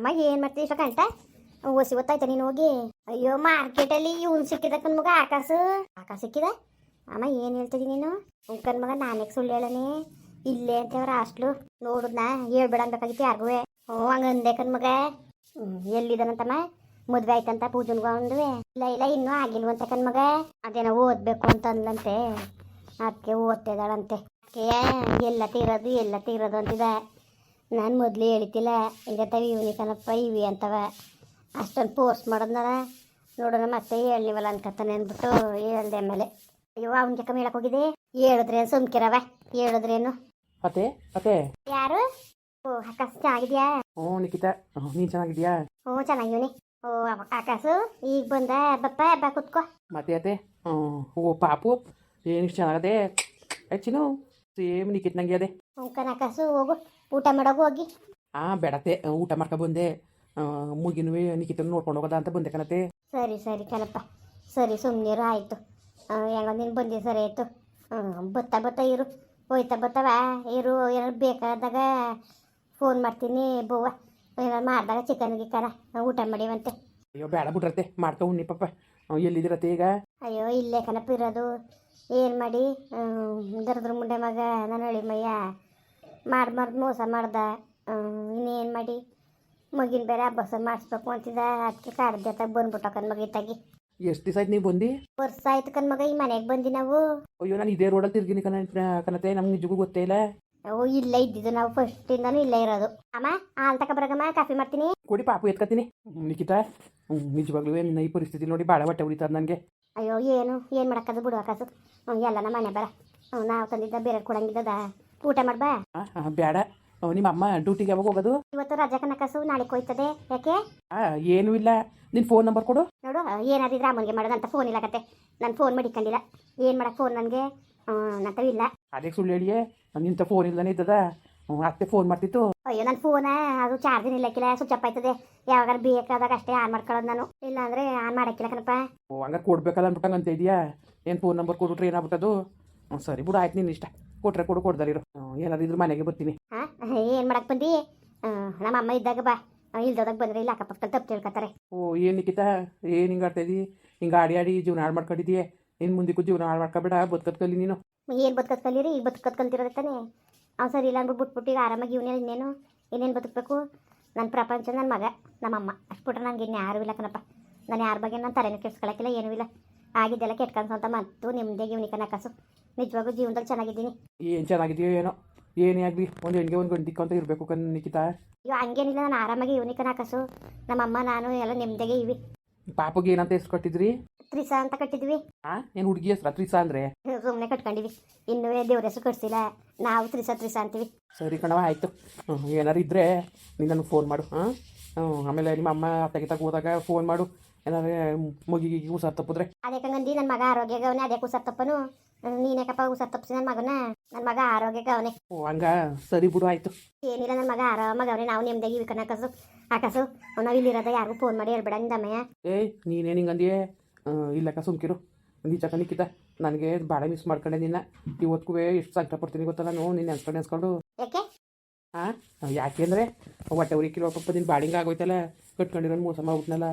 ಅಮ್ಮ, ಏನು ಮಾಡ್ತೀವಿ ಇಷ್ಟ ಕಂಟ ಓಸಿ ಗೊತ್ತಾಯ್ತಾ ನೀನು ಹೋಗಿ? ಅಯ್ಯೋ, ಮಾರ್ಕೆಟಲ್ಲಿ ಇವ್ನು ಸಿಕ್ಕಿದ ಕನ್ ಮಗ ಆಕಾಶ ಆಕಾಶ ಸಿಕ್ಕಿದ? ಅಮ್ಮ, ಏನು ಹೇಳ್ತಿದಿ ನೀನು? ಉಂಕನ್ ಮಗ, ನಾನೇ ಸುಳ್ಳು ಹೇಳನೆ. ಇಲ್ಲೇ ಅಂತೇವ್ರ ಹಾಸ್ಟ್ಲು. ನೋಡುದ್ನಾ? ಹೇಳ್ಬೇಡ ಅನ್ಬೇಕಾಗಿತ್ತು ಯಾರಿಗೂ ಓ, ಹಂಗಂದೆ ಕನ್ ಮಗ. ಎಲ್ಲಿದನಂತ ಎಲ್ಲಿದಾನಂತಮ್ಮ? ಮದ್ವೆ ಆಯ್ತಂತ ಪೂಜನ್ಗೂ ಒಂದುವೆ ಇಲ್ಲ ಇಲ್ಲ, ಇನ್ನೂ ಆಗಿಲ್ವಂತೆ ಕನ್ ಮಗ. ಅದೇನೋ ಓದ್ಬೇಕು ಅಂತ ಅಂದ್ಲಂತೆ. ಅದಕ್ಕೆ ಓದ್ತಿದ್ದಾಳಂತೆ ಅದಕ್ಕೆ ಎಲ್ಲ ತೀರೋದು ಎಲ್ಲ ತೀರೋದು ಅಂತಿದ. ನಾನು ಮೊದಲು ಹೇಳಿತಿಲ್ಲ ಹಿಂಗತ್ತವ ಇವನಿ ಕಣಪ್ಪ ಇವಿ ಅಂತವ. ಅಷ್ಟೊಂದು ಫೋರ್ಸ್ ಮಾಡೋದ್ನಾರ ನೋಡೋಣ ಮತ್ತೆ ಹೇಳಿವಲ್ಲ ಅನ್ಕತ್ತಾನೆ ಅಂದ್ಬಿಟ್ಟು ಹೇಳ್ದೆ ಆಮೇಲೆ. ಅಯ್ಯೋ ಅವನಿಗೆ ಕಮ್ಮಿ ಹೇಳಕ್ ಹೋಗಿದೆ ಹೇಳಿದ್ರೆ ಸುಮ್ಕಿರವ? ಹೇಳಿದ್ರೇನು? ಅತ್ತೆ ಅತ್ತೆ. ಯಾರು? ಓ ಆಕಾಶ ಚೆನ್ನಾಗಿದ್ಯಾ? ಓ ನಿಖಿತಾ ನೀನು ಚೆನ್ನಾಗಿದ್ಯಾ? ಓ ಚೆನ್ನಾಗಿವ್ನಿ ಓ ಅವ- ಆಕಾಶು ಈಗ ಬಂದ ಬಪ್ಪ ಬಾ ಕುತ್ಕೋ. ಮತ್ತೆ ಅತ್ತೆ. ಓ ಪಾಪು. ಏನು ಚೆನ್ನಾಗದೆ. ಹೆಚ್ಚಿನು ಸೇಮ್ ನಿಖಿತ್ ನಂಗೆ ಅದೇ ಉಂಕನ ಆಕಾಶು ಹೋಗು. ಊಟ ಮಾಡೋಗು ಹೋಗಿ. ಹಾ ಬೇಡತ್ತೆ. ಊಟ ಮಾಡ್ಕೊ ಬಂದೆ. ಮುಗಿನೂ ನಿಖಿತನ ನೋಡ್ಕೊಂಡು ಹೋಗೋದ ಅಂತ ಬಂದೆ ಕಣತೆ ಸರಿ ಸರಿ ಕಣಪ್ಪ. ಸರಿ ಸುಮ್ಮನಿರು ಆಯಿತು. ಹೆಂಗೋ ನೀನು ಬಂದಿ ಸರಿ ಆಯಿತು. ಬತ್ತ ಬತ್ತಾ ಇರು. ಹೋಯ್ತಾ ಬತ್ತವ ಇರು ಏನಾದ್ರು ಬೇಕಾದಾಗ ಫೋನ್ ಮಾಡ್ತೀನಿ ಬವ್ವ. ಏನಾರು ಮಾಡಿದಾಗ ಚಿಕನ್ ಗಿಕನ ಊಟ ಮಾಡಿವಂತೆ. ಅಯ್ಯೋ ಬೇಡ ಬಿಡ್ರತ್ತೆ. ಮಾಡ್ಕೊ ಉಣ್ಣಿ ಪಾಪ ಎಲ್ಲಿದಿರತ್ತೆ ಈಗ? ಅಯ್ಯೋ ಇಲ್ಲೇ ಕಣಪ್ಪ ಇರೋದು. ಏನು ಮಾಡಿ? ದರದ್ರ ಮುಂಡೆ ಮಗ ನನ್ನ ಹಳಿ ಮಯ್ಯ ಮಾಡಿ ಮಾಡಿ ಮೋಸ ಮಾಡ್ದ. ಇನ್ನೇನು ಮಾಡಿ? ಮಗಿನ ಬೇರೆ ಹಬ್ಬಸ ಮಾಡಿಸ್ಬೇಕು ಅಂತಿದ್ದ. ಅದಕ್ಕೆ ಕಾಡ್ದೆ ಜೊತೆಗೆ ಬಂದ್ಬಿಟ್ಟು ಕಣ್ ಮಗ ಇತ್ತಾಗಿ ಎಷ್ಟು ದಿವಸ ಆಯ್ತು ನೀವು ಬಂದು? ವರ್ಷ ಆಯ್ತು ಕನ್ ಮಗ ಈ ಮನೆಗೆ ಬಂದಿ ನಾವು. ಅಯ್ಯೋ ನಾನು ಇದೇ ರೋಡಲ್ಲಿ ತಿರ್ಗಿನಿ ಕಣ ಕಣತೆ ನಮ್ಗೆ ನಿಜಕ್ಕೂ ಗೊತ್ತೇ ಇಲ್ಲ. ಓ ಇಲ್ಲೇ ಇದ್ದಿದ್ದು ನಾವು ಫಸ್ಟ್ ಇಂದಾನು ಇಲ್ಲೇ ಇರೋದು. ಅಮ್ಮ ಹಾಲು ತಕ ಬರಗಮ್ಮ ಕಾಫಿ ಮಾಡ್ತೀನಿ. ಕೊಡಿ ಪಾಪು ಎತ್ಕತೀನಿ. ನಿಖಿತಾ ನಿಜವಾಗ್ಲೂ ಏನು ಈ ಪರಿಸ್ಥಿತಿ ನೋಡಿ ಭಾಳ ಹೊಟ್ಟೆ ಉಳಿತದ ನನಗೆ. ಅಯ್ಯೋ ಏನು ಏನು ಮಾಡಕ್ಕದು ಬಿಡು ಅಕಾಸು ಹ್ಞೂ ಎಲ್ಲ ನಮ್ಮ ಮನೆ ಬರ ನಾವು ತಂದಿದ್ದ ಬೇರೆ ಕೊಡಂಗಿದ್ದದ. ಊಟ ಮಾಡ್ಬಾ? ಬೇಡ ನಿಮ್ಮ ಅಮ್ಮ ಡ್ಯೂಟಿಗೆ ಯಾವಾಗ ಹೋಗೋದು? ಇವತ್ತು ರಜಾ ಕನಕಸು ನಾಳೆ ಹೋಯ್ತದೆ. ಯಾಕೆ? ಏನು ಏನೂ ಇಲ್ಲ. ನಿನ್ನ ಫೋನ್ ನಂಬರ್ ಕೊಡು. ನೋಡು ಏನಾದಿದ್ರೆ ಅಮ್ಮನಿಗೆ ಮಾಡೋದು ಅಂತ ಫೋನ್ ಇಲ್ಲ ಕತೆ ನಾನು ಫೋನ್ ಮಾಡಿಕೊಂಡಿಲ್ಲ. ಏನು ಮಾಡಕ್ಕೆ ಫೋನ್ ನನಗೆ? ನಂತವ ಇಲ್ಲ. ಅದೇ ಸುಳ್ಳು ಹೇಳಿಯೇ? ನಿಂತ ಫೋನ್ ಇಲ್ಲನೇ ಇದ್ದದ? ಅತ್ತೆ ಫೋನ್ ಮಾಡ್ತಿತ್ತು. ಅಯ್ಯೋ ನನ್ನ ಫೋನ ಅದು ಚಾರ್ಜಿನ ಇಲ್ಲಕ್ಕಿಲ್ಲ. ಸ್ವಿಚ್ ಆಫ್ ಆಯ್ತದೆ. ಯಾವಾಗ ಬೇಕಾದಾಗ ಅಷ್ಟೇ ಆನ್ ಮಾಡ್ಕೊಳ್ಳೋದು ನಾನು. ಇಲ್ಲ ಅಂದ್ರೆ ಆನ್ ಮಾಡಕ್ಕಿಲ್ಲ ಕಣಪ್ಪ. ಓ ಹಂಗ ಕೊಡ್ಬೇಕಲ್ಲ ಅನ್ಬಿಟ್ಟಂಗ ಅಂತ ಇದೆಯಾ? ಏನು ಫೋನ್ ನಂಬರ್ ಕೊಟ್ಬಿಟ್ರೆ ಏನಾಗ್ಬಿಟ್ಟದು? ಸರಿ ಬಿಡು ಆಯ್ತು ನಿನ್ನ ಇಷ್ಟ. ಕೊಟ್ರೆ ಕೊಡು ಕೊಡ್ದಾರಿರು ಏನಾದ್ರು ಇದ್ರ ಮನೆಗೆ ಬರ್ತೀನಿ. ಏನು ಮಾಡಕ್ಕೆ ಬಂದಿ? ನಮ್ಮ ಅಮ್ಮ ಇದ್ದಾಗ ಬಾ. ಇಲ್ದೋದಾಗ ಬಂದ್ರೆ ಇಲ್ಲ ಅಕ್ಕಪಕ್ಕದಲ್ಲಿ ತಪ್ಪು ತಿಳ್ಕೊತಾರೆ. ಓ ಏನು ನಿಖಿತ? ಏನು ಹಿಂಗೆ ಆಡ್ತಾ ಇದೀ? ಹಿಂಗೆ ಆಡಿ ಆಡಿ ಜೀವನ ಹಾಳು ಮಾಡ್ಕೊಂಡಿದ್ದೀಯ ಇನ್ನು ಮುಂದಕ್ಕೂ ಜೀವನ ಹಾಳು ಮಾಡ್ಕೊಬೇಡ ಬದುಕತ್ಕಲಿ ನೀನು. ಏನು ಬದುಕದ್ ರೀ ಈಗ ಬದುಕದ್ ಕಲ್ತಿರೋದೆ ತಾನೆ ಅವ್ನು ಸರಿ ಇಲ್ಲ ಅಂದ್ಬಿಟ್ಟು ಬಿಟ್ಬಿಟ್ಟು ಈಗ ಆರಾಮಾಗಿ ಇವನೇ ಇನ್ನೇನು ಇನ್ನೇನು ಬದುಕಬೇಕು? ನನ್ನ ಪ್ರಪಂಚ ನನ್ನ ಮಗ ನಮ್ಮಮ್ಮ. ಅಷ್ಟು ಬಿಟ್ರೆ ನನಗೆ ಇನ್ನು ಯಾರು ಇಲ್ಲ ಕಣಪ್ಪ. ನಾನು ಯಾರ ಬಗ್ಗೆ ನಾನು ತಲೆನೂ ಕೆಡ್ಸ್ಕೊಳಕ್ಕಿಲ್ಲ ಏನೂ ಇಲ್ಲ. ಆಗಿದ್ದೆಲ್ಲ ಕೆಟ್ಕನ್ಸು ಅಂತ ಮತ್ತು ನಿಮ್ಮದೇ ಇವನಿಗೆ ಕನಕಸು ನಿಜವಾಗೂ ಜೀವನದಲ್ಲಿ ಚೆನ್ನಾಗಿದ್ದೀನಿ. ಏನು ಚೆನ್ನಾಗಿದ್ಯೋ ಏನೋ. ಏನೇ ಆಗಲಿ ಒಂದು ಹೆಣ್ಗೆ ಒಂದು ಗಂಟಿಕ್ಕ ಅಂತ ಇರಬೇಕು ಕಣ್ ನಿಖಿತ. ಅಯ್ಯೋ ಹಂಗೇನಿಲ್ಲ ನಾನು ಆರಾಮಾಗಿ ಇವನಿಗೆ ಹಾಕಸು. ನಮ್ಮಮ್ಮ ನಾನು ಎಲ್ಲ ನೆಮ್ಮದಿಗೆ ಇವಿ. ಪಾಪಗೆ ಏನಂತ ಹೆಸರು ಕಟ್ಟಿದ್ರಿ? ತ್ರಿಸ ಅಂತ ಕಟ್ಟಿದ್ವಿ. ಆ ಏನು ಹುಡುಗಿ ಹೆಸ್ರು? ತ್ರಿಸ ಅಂದ್ರೆ? ಸುಮ್ಮನೆ ಕಟ್ಕೊಂಡಿವಿ. ಇನ್ನೂ ದೇವ್ರ ಹೆಸರು ಕಟ್ಸಿಲ್ಲ ನಾವು ತ್ರಿಸ ತ್ರಿಸ ಅಂತೀವಿ. ಸರಿ ಕಣವ ಆಯಿತು. ಏನಾರು ಇದ್ರೆ ನೀನು ನನಗೆ ಫೋನ್ ಮಾಡು ಹಾಂ? ಆಮೇಲೆ ನಿಮ್ಮ ಅಮ್ಮ ತೆಗಿತಾಗ ಹೋದಾಗ ಫೋನ್ ಮಾಡು. ಏನಾದ್ರೆ ಮುಗಿಗೆ ಹುಷಾರು ತಪ್ಪಿದ್ರೆ. ಅದಕ್ಕಂಗಂದಿ ನನ್ನ ಮಗ ಆರೋಗ್ಯಗವನೇ ಅದೇ ಹುಷಾರು ತಪ್ಪನು. ನೀನೇಕಪ್ಪ ಉಸರ್ ತಪ್ಪಿಸಿ ನನ್ನ ಮಗನ? ನನ್ನ ಮಗ ಆರೋಗ್ಯಗವನೆ ಓ ಹಂಗ ಸರಿ ಬಿಡು ಆಯ್ತು. ಏನಿಲ್ಲ ನನ್ನ ಮಗ ಆರಾಮಾಗವನೆ ನಾವು ನೆಮ್ಮದಿಯಾಗಿ ಇವಿ ಆಕಸು. ಆಕಾಸು. ನಾವು ಇಲ್ಲಿರೋದ ಯಾರಿಗೂ ಫೋನ್ ಮಾಡಿ ಹೇಳ್ಬೇಡ ನಿಂದಮ್ಮಯ್ಯ ಏಯ್ ನೀನೇನು ಹಿಂಗಂದಿಯೇ ಇಲ್ಲಕ್ಕ ಸುಮ್ಕಿರು ನಿಜಕ್ಕ ನಿಕ್ಕಿತ ನನಗೆ ಭಾಳ ಮಿಸ್ ಮಾಡ್ಕೊಂಡೆ ನಿನ್ನ. ಇವತ್ತಿಗೂ ಎಷ್ಟು ಸಂಕಟ ಪಡ್ತೀನಿ ಗೊತ್ತಲ್ಲ ನಾನು? ನಿನ್ನ ನೆನ್ಸ್ಕೊಂಡು ನೆನ್ಸ್ಕೊಂಡು. ಯಾಕೆ? ಹಾಂ ಯಾಕೆಂದರೆ ಹೊಟ್ಟೆ ಉರಿ ಕಿಲೋ ಪಪ್ಪ ನಿನ್ನ ಬಾಡಿಂಗ್ ಆಗೋಯ್ತಲ್ಲ. ಕಟ್ಕೊಂಡಿರೋ ಮೋಸ ಮಾಡ್ಬಿಟ್ನಲ್ಲ.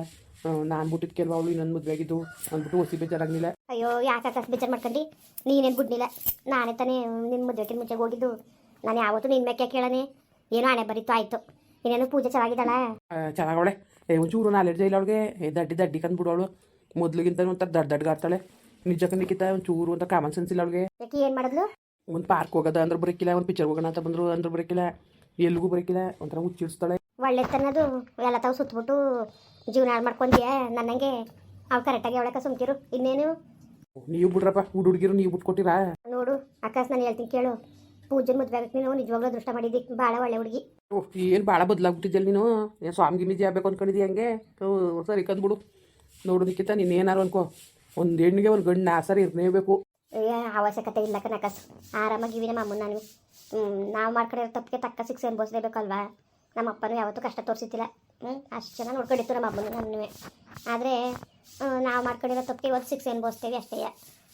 ನಾನು ಬಿಟ್ಟಿದ್ ಕೇಳುವ ಅವಳು ನನ್ನ ಮದುವೆ ಆಗಿದ್ದು. ಅಂದ್ಬಿಟ್ಟು ಹೊಸಿ ಬೇಜಾರಾಗಲಿಲ್ಲ ಅಯ್ಯೋ ಯಾಕೆ ಆಕಾಶ ಬೇಜಾರು ಮಾಡ್ಕೊಂಡು ನೀನೇನು ಬಿಡ್ನಿಲ್ಲ. ನಾನೇ ತಾನೇ ನಿನ್ನ ಮದುವೆಗೆ ಮುಂಚೆ ಹೋಗಿದ್ದು. ನಾನು ಯಾವತ್ತೂ ನಿನ್ನ ಮೆಕ್ಕೆ ಕೇಳನೆ. ಏನೋ ಹಣೆ ಬರೀತು ಆಯಿತು. ಇನ್ನೇನು ಪೂಜೆ ಚೆನ್ನಾಗಿದ್ದಾಳ ಚೆನ್ನಾಗವಳೆ ಏ ಒಂಚೂರು ನಾಲ್ ಇಲ್ಲ ಅವಳಿಗೆ. ಏ ದಡ್ಡಿ ದಡ್ಡಿ ಕಂದ್ಬಿಡೋಳು ಮೊದ್ಲಿಗಿಂತ ಒಂಥರ ದಡ್ಡ ದಡ್ಗಾಡ್ತಾಳೆ ನಿಜಕ್ಕೆ ನಿಕ್ಕಿತ ಒಂಚೂರು ಅಂತ ಕಾಮನ್ ಸೆನ್ಸ್ ಇಲ್ಲ ಅವಳಿಗೆ. ಯಾಕೆ ಏನು ಮಾಡಿದ್ಲು? ಒಂದು ಪಾರ್ಕ್ ಹೋಗೋದ ಅಂದ್ರೆ ಬರಿಕಿಲ್ಲ ಒಂದು ಪಿಚ್ಚರ್ ಹೋಗೋಣ ಅಂತ ಬಂದರು ಅಂದ್ರೆ ಬರಿಕಿಲ್ಲ. ಎಲ್ಲಿಗೂ ಬರಿಕಿಲ್ಲ ಒಂಥರ ಹುಚ್ಚಿಡ್ಸ್ತಾಳೆ ಒಳ್ಳೆ ತನ್ನದು ಎಲ್ಲ ತಾವು ಸುತ್ತಬಿಟ್ಟು ಜೀವನ ಹಾಳು ಮಾಡ್ಕೊಂಡ್ಯಾ? ನನ್ನಂಗೆ ಅವ್ ಕರೆಕ್ಟಾಗಿ ಅವಳಕ ಸುಮ್ಕಿರು. ಇನ್ನೇನು? ನೀವು ಬಿಡ್ರಪ್ಪ ಹುಡು ಹುಡುಗಿರು ನೀವು ಬಿಟ್ಕೊಟ್ಟಿರಾ ನೋಡು ಆಕಾಶ ನಾನು ಹೇಳ್ತೀನಿ ಕೇಳು. ಪೂಜೆ ಮದ್ವೆ ಆಗಕ್ಕೆ ನೀನು ನಿಜವಾಗ್ಲೂ ದೃಷ್ಟ ಮಾಡಿದ್ದಿ ಭಾಳ ಒಳ್ಳೆ ಹುಡುಗಿ. ಏನು ಭಾಳ ಬದಲಾಗ್ಬಿಟ್ಟಿದ್ಯಲ್ಲ ನೀನು? ಏನು ಸ್ವಾಮಿ ಗಿಮಿಜಿ ಆಗ್ಬೇಕು ಅಂದ್ಕೊಂಡಿದ್ದೀಯ ಹಂಗೆ? ಸರಿ ಕಂದ್ಬಿಡು. ನೋಡೋದಕ್ಕಿಂತ ನೀನು ಏನಾರು ಅನ್ಕೋ. ಒಂದು ಹೆಣ್ಣಿಗೆ ಒಂದು ಗಂಡ ಆಸರಿ ಇರಲೇಬೇಕು. ಏ ಅವಶ್ಯಕತೆ ಇಲ್ಲ ಕನಕಸ್ ಆರಾಮಾಗಿ ಇವಿನ ಅಮ್ಮನ ನಾನು ನಾವು ಮಾಡ್ಕೊಂಡಿರೋ ತಪ್ಪಿಗೆ ತಕ್ಕ ಶಿಕ್ಷೆ ಅನ್ಭವಿಸ್ಲೇಬೇಕಲ್ವಾ? ನಮ್ಮ ಅಪ್ಪನೂ ಯಾವತ್ತೂ ಕಷ್ಟ ತೋರಿಸಿದ್ದಿಲ್ಲ. ಅಷ್ಟು ಚೆನ್ನಾಗಿ ನೋಡ್ಕೊಂಡಿತ್ತು ನಮ್ಮ ಅಮ್ಮನ ನಾನು ಆದರೆ ನಾವು ಮಾಡ್ಕೊಂಡಿರೋ ತಪ್ಪಿಗೆ ಇವತ್ತು ಎನ್ ಅನ್ಭವಿಸ್ತೇವೆ ಅಷ್ಟೇ.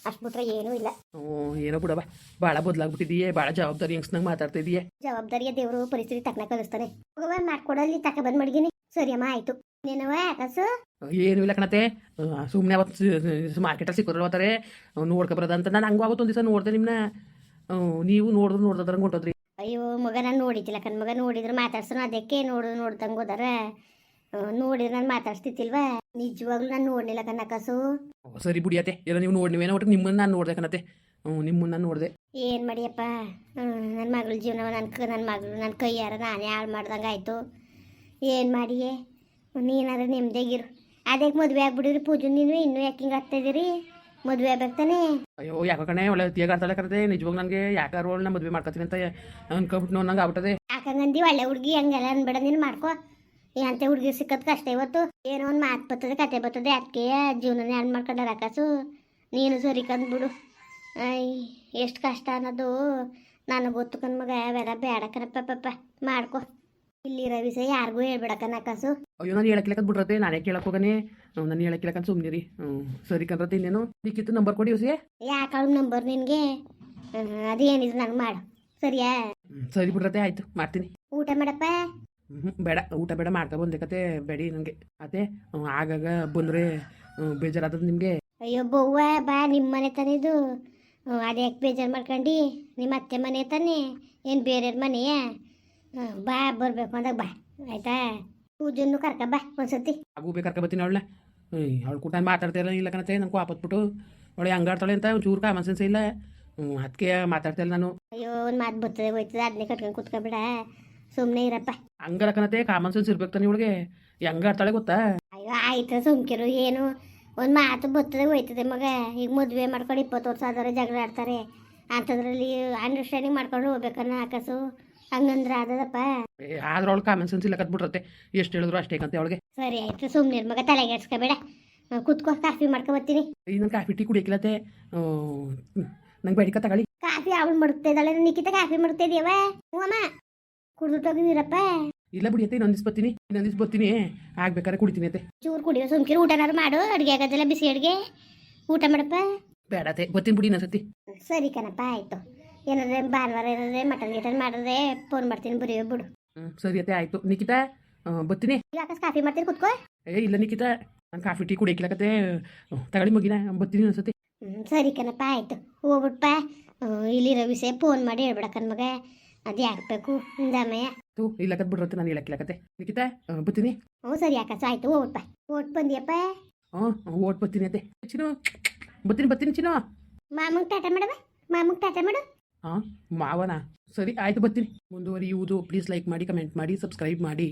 ಅಷ್ಟು ಬಿಟ್ರೆ ಏನೂ ಇಲ್ಲ. ಹ್ಞೂ ಏನೋ ಬಿಡವ ಭಾಳ ಬದಲಾಗ್ಬಿಟ್ಟಿದೆಯೇ ಭಾಳ ಜವಾಬ್ದಾರಿ ಹೆಂಗ್ಸ್ನಾಗ ಮಾತಾಡ್ತಾ ಇದೆಯೇ ಜವಾಬ್ದಾರಿಯ ದೇವರು ಪರಿಸ್ಥಿತಿ ತಕ್ಕನ ಕಲಿಸ್ತಾನೆ ಹೋಗವ ಮಾಡ್ಕೊಡಲ್ಲಿ ತಕ ಬಂದ್ ಮಡಗಿನಿ. ಸರಿ ಅಮ್ಮ ಆಯ್ತು ನೀನು ಯಾಕಸು ಏನು ಇಲ್ಲ ಕಣತೆ. ಸುಮ್ಮನೆ ಅವತ್ತು ಮಾರ್ಕೆಟಲ್ಲಿ ಸಿಕ್ಕೋದ್ರಲ್ಲ ಅವತ್ತಾರೆ ನೋಡ್ಕೊಬರೋದು ಅಂತ ನಾನು ಹಂಗೂ ಆವತ್ತು ಒಂದು ದಿವಸ ನೋಡಿದೆ ನಿಮ್ಮನ್ನ ನೀವು ನೋಡಿದ್ರು ನೋಡ್ದಂಗೆ ಹೊಂಟೋದ್ರಿ. ಅಯ್ಯೋ ಮಗ ನಾನು ನೋಡಿದ್ದಿಲ್ಲ ಕಣ್ ಮಗ ನೋಡಿದ್ರೆ ಮಾತಾಡ್ಸೋಣ ಅದಕ್ಕೆ ನೋಡು ನೋಡ್ದಂಗೆ ಹೋದಾರ. ನೋಡಿದ್ರೆ ನಾನು ಮಾತಾಡ್ಸ್ತಿತ್ತಿಲ್ವ ನಿಜವಾಗ್ಲೂ ನಾನು ನೋಡಲಿಲ್ಲ ಕನಕಸು ಸರಿ ಬಿಡಿ ಬಿಡಿಯತ್ತೆ ಎಲ್ಲ ನೀವು ನೋಡಿವೇನೋ ಒಟ್ಟು ನಿಮ್ಮನ್ನು ನಾನು ನೋಡ್ದೆ ಕಣತೆ ಹ್ಞೂ ನಿಮ್ಮನ್ನು ನಾನು ನೋಡಿದೆ. ಏನು ಮಾಡಿಯಪ್ಪ? ನನ್ನ ಮಗಳ ಜೀವನ ನನ್ನ ಕ ನನ್ನ ಮಗಳು ನನ್ನ ಕೈಯಾರ ನಾನೇ ಹಾಳು ಮಾಡ್ದಂಗೆ ಆಯಿತು. ಏನು ಮಾಡಿಯೇ? ನೀನಾದ್ರೆ ನೆಮ್ಮದಿಯಾಗಿರು ಅದಕ್ಕೆ ಮದುವೆ ಆಗ್ಬಿಡಿರಿ ಪೂಜೆ ನೀನು ಇನ್ನೂ ಯಾಕೆ ಹಿಂಗೆ ಆಗ್ತಾಯಿದ್ದೀರಿ ಮದುವೆ ಆಗ್ಬೇಕು ಅಯ್ಯೋ ಯಾಕೋ ಕಣೆ ಒಳ್ಳೆ ತಿಯಾಗ ಆಡ್ತಾಳೆ ಕರತೆ ನಿಜವಾಗ ನನಗೆ ಯಾಕಾರ ಒಳ್ಳೆ ಮದುವೆ ಮಾಡ್ಕೊತೀನಿ ಅಂತ ಅನ್ಕೊಬಿಟ್ಟು ನಂಗೆ ಆಗ್ಬಿಟ್ಟದೆ. ಯಾಕಂಗಂದಿ ಒಳ್ಳೆ ಹುಡುಗಿ ಹಂಗೆಲ್ಲ ಅನ್ಬೇಡ ನೀನು ಮಾಡ್ಕೊ. ಅಂತ ಹುಡುಗಿ ಸಿಕ್ಕದ್ ಕಷ್ಟ ಇವತ್ತು. ಏನೋ ಒಂದು ಮಾತು ಬರ್ತದೆ ಕತೆ ಬರ್ತದೆ ಅದಕ್ಕೆ ಜೀವನ ಹಣ್ಣು ಮಾಡ್ಕೊಂಡಾರ ಕಾಸು ನೀನು ಸರಿ ಕಂದ್ಬಿಡು. ಎಷ್ಟು ಕಷ್ಟ ಅನ್ನೋದು ನನಗೆ ಗೊತ್ತು ಕಣ್ ಮಗ ಅವೆಲ್ಲ ಬೇಡ ಕಣಪ್ಪ ಪಪ್ಪ ಮಾಡ್ಕೊ. ಇಲ್ಲಿರೋ ವಿಷಯ ಯಾರಿಗೂ ಹೇಳ್ಬೇಡ ಕಣ್ ಆಕಾಸು ಅಯ್ಯೋ ನಾನು ಹೇಳಕ್ಕಿಲಕ್ಕ ಬಿಡ್ರತೆ ನಾನೇ ಕೇಳಕ್ ಹೋಗನೆ? ನಾನು ಹೇಳಕ್ಕಿಲಕ್ಕ ಸುಮ್ನಿರಿ ಹ್ಞೂ ಸರಿ ಕಂದ್ರತೆ ಇನ್ನೇನು? ನಿಕ್ಕಿತ್ತು ನಂಬರ್ ಕೊಡಿ ಹೊಸಿ ಯಾಕೆ ನಂಬರ್ ನಿನಗೆ? ಅದೇನಿದ್ರು ನಂಗೆ ಮಾಡು. ಸರಿಯಾ? ಸರಿ ಬಿಡ್ರತೆ ಆಯ್ತು ಮಾಡ್ತೀನಿ. ಊಟ ಮಾಡಪ್ಪ? ಬೇಡ ಊಟ ಬೇಡ ಮಾಡ್ತಾ ಬಂದೆ ಕತೆ ಬೇಡಿ ನನಗೆ ಅದೇ ಆಗಾಗ ಬಂದರೆ ಬೇಜಾರಾದ ನಿಮಗೆ? ಅಯ್ಯೋ ಬೊವ್ವ ಬಾ ನಿಮ್ಮ ಮನೆ ತಾನೇ ಇದು. ಅದ್ಯಾಕೆ ಬೇಜಾರು ಮಾಡ್ಕೊಂಡು? ನಿಮ್ಮ ಅತ್ತೆ ಮನೆ ತಾನೇ ಏನು ಬೇರೆಯವ್ರ ಮನೆಯ? ಹ್ಮ್, ಬಾ ಬರಬೇಕು ಅಂದಾಗ ಬಾ. ಆಯ್ತಾ? ಪೂಜನ್ನು ಕರ್ಕ ಬಾ ಒಂದ್ಸತಿ. ಆಗು ಬೇಕಾರ್ಕ ಬರ್ತೀನಿ ಅವಳ ಅವಳು ಕೂಟ ಮಾತಾಡ್ತಾ ಇಲ್ಲ ಕಣತೆ ನಂಗೆ ವಾಪಸ್ಬಿಟ್ಟು ಅವಳು ಹಂಗಾಡ್ತಾಳೆ ಅಂತ ಒಂಚೂರು ಕಾಮನ್ ಸೆನ್ಸ್ ಇಲ್ಲ. ಅದಕ್ಕೆ ಮಾತಾಡ್ತಾ ಇಲ್ಲ ನಾನು. ಅಯ್ಯೋ ಒಂದು ಮಾತು ಬರ್ತದೆ ಹೋಯ್ತದೆ ಅದನ್ನೇ ಕಟ್ಕೊಂಡು ಕುತ್ಕೊಬೇಡ ಸುಮ್ಮನೆ ಇರಪ್ಪ. ಹಂಗಾರ ಕಣತೆ ಕಾಮನ್ ಸೆನ್ಸ್ ಇರ್ಬೇಕು ತಾನೆ ಇವಳಿಗೆ. ಹೆಂಗಾಡ್ತಾಳೆ ಗೊತ್ತಾ? ಅಯ್ಯೋ ಆಯ್ತು ಸುಮ್ಕಿರು ಏನು. ಒಂದು ಮಾತು ಬರ್ತದೆ ಹೋಯ್ತದೆ ಮಗ. ಈಗ ಮದುವೆ ಮಾಡ್ಕೊಂಡು ಇಪ್ಪತ್ತು ವರ್ಷ ಆದವ್ರೆ ಜಗಳ ಆಡ್ತಾರೆ. ಅಂಥದ್ರಲ್ಲಿ ಅಂಡರ್ಸ್ಟ್ಯಾಂಡಿಂಗ್ ಮಾಡ್ಕೊಂಡು ಹೋಗ್ಬೇಕನ್ನ ಆಕಾಸು. ಹಂಗಂದ್ರೆ ಆದದಪ್ಪ? ಆದ್ರೆ ಅವಳು ಕಾಮನ್ ಸೆನ್ಸ್ ಇಲ್ಲ ಕತ್ಬಿಟ್ರತ್ತೆ ಎಷ್ಟು ಹೇಳಿದ್ರು ಅಷ್ಟೇ ಕಂತೆ ಅವಳಿಗೆ. ಸರಿ ಆಯ್ತು ಸುಮ್ಮನೆ ಮಗ ತಲೆಗೆ ಎಡ್ಸ್ಕೋಬೇಡ ಕುತ್ಕೋ ಕಾಫಿ ಮಾಡ್ಕೊ ಬರ್ತೀನಿ. ಈಗ ನಾನು ಕಾಫಿ ಟೀ ಕುಡಿಯಕ್ಕಿಲ್ಲತ್ತೆ ನಂಗೆ ಬೇಡಿಕ ತಗೊಳ್ಳಿ. ಕಾಫಿ ಅವಳು ಮಡುಕ್ತಾ ಇದ್ದಾಳೆ ನಿಖಿತ ಕಾಫಿ ಮಡುಕ್ತಾ ಇದೆಯವ ಹ್ಞೂ ಅಮ್ಮ ಕುಡ್ದುಟ್ಟೋಗಿದ್ದೀರಪ್ಪ ಇಲ್ಲ ಬಿಡಿ ಅತ್ತೆ ದಿವ್ಸ ಬರ್ತೀನಿ. ಇನ್ನೊಂದು ದಿವ್ಸ ಬರ್ತೀನಿ. ಆಗ್ಬೇಕಾದ್ರೆ ಕುಡಿತೀನಿ ಅತ್ತೆ. ಚೂರು ಕುಡಿಯೋ ಸುಮ್ಕಿರು ಊಟನಾರು ಮಾಡು ಅಡುಗೆ ಆಗೋದಿಲ್ಲ ಬಿಸಿ ಅಡುಗೆ. ಊಟ ಮಾಡಪ್ಪ. ಬೇಡತ್ತೆ ಬರ್ತೀನಿ ಬಿಡಿ ಇನ್ನೊಂದ್ಸತಿ ಸರಿ ಕಣಪ್ಪ ಆಯಿತು. ಏನಾದ್ರೆ ಭಾನುವಾರ ಏನಾದ್ರೆ ಮಟನ್ ಗಿಟನ್ ಮಾಡಿದ್ರೆ ಫೋನ್ ಮಾಡ್ತೀನಿ ಬರೀ ಬಿಡು. ಹ್ಞೂ ಸರಿ ಅತ್ತೆ ಆಯಿತು. ನಿಖಿತಾ ಆ, ಬರ್ತೀನಿ. ಆಕಾಶ ಕಾಫಿ ಮಾಡ್ತೀನಿ ಕುತ್ಕೋ. ಏ ಇಲ್ಲ ನಿಖಿತಾ ನಾನು ಕಾಫಿ ಟೀ ಕುಡಿಯಕ್ಕಿಲ್ಲಕತ್ತೆ. ತಗೊಳ್ಳಿ ಮಗಿನ ಬರ್ತೀನಿ ಇನ್ನೊಂದ್ಸತಿ ಹ್ಞೂ ಸರಿ ಕಣಪ್ಪ ಆಯ್ತು. ಹೋಗ್ಬಿಟ್ಪ. ಹ್ಮ್, ಇಲ್ಲಿರೋ ವಿಷಯ ಫೋನ್ ಮಾಡಿ ಹೇಳ್ಬಿಡಕ್ಕನ್ ಮಗ. ಅದು ಯಾಕಬೇಕು ಇಂದಮ್ಮಯ್ಯ ತೂ ಇಲ್ಲಕತ್ ಬಿಡ್ರತ್ತೆ ನಾನು ಹೇಳಕ್ಕಿಲ್ಲಕತ್ತೆ. ನಿಖಿತಾ ಆ, ಬರ್ತೀನಿ. ಹ್ಞೂ ಸರಿ ಯಾಕಸ್ ಆಯ್ತು ಹೋಗ್ಬಿಟ್ಪ. ಓಟ್ ಬಂದಿಯಪ್ಪ. ಹ್ಞೂ ಓಟ್ ಬರ್ತೀನಿ ಅತ್ತೆ. ಚಿನ್ನು ಬರ್ತೀನಿ ಬರ್ತೀನಿ ಚಿನ್ನು. ಮಾಮಂಗೆ ಟಾಟಾ ಮಾಡವ ಮಾಮಂಗೆ ಟಾಟಾ ಮಾಡು. ಹಾಂ ಮಾವನ? ಸರಿ ಆಯಿತು ಬರ್ತೀನಿ. ಮುಂದುವರಿಯುವುದು. ಪ್ಲೀಸ್ ಲೈಕ್ ಮಾಡಿ ಕಮೆಂಟ್ ಮಾಡಿ ಸಬ್ಸ್ಕ್ರೈಬ್ ಮಾಡಿ.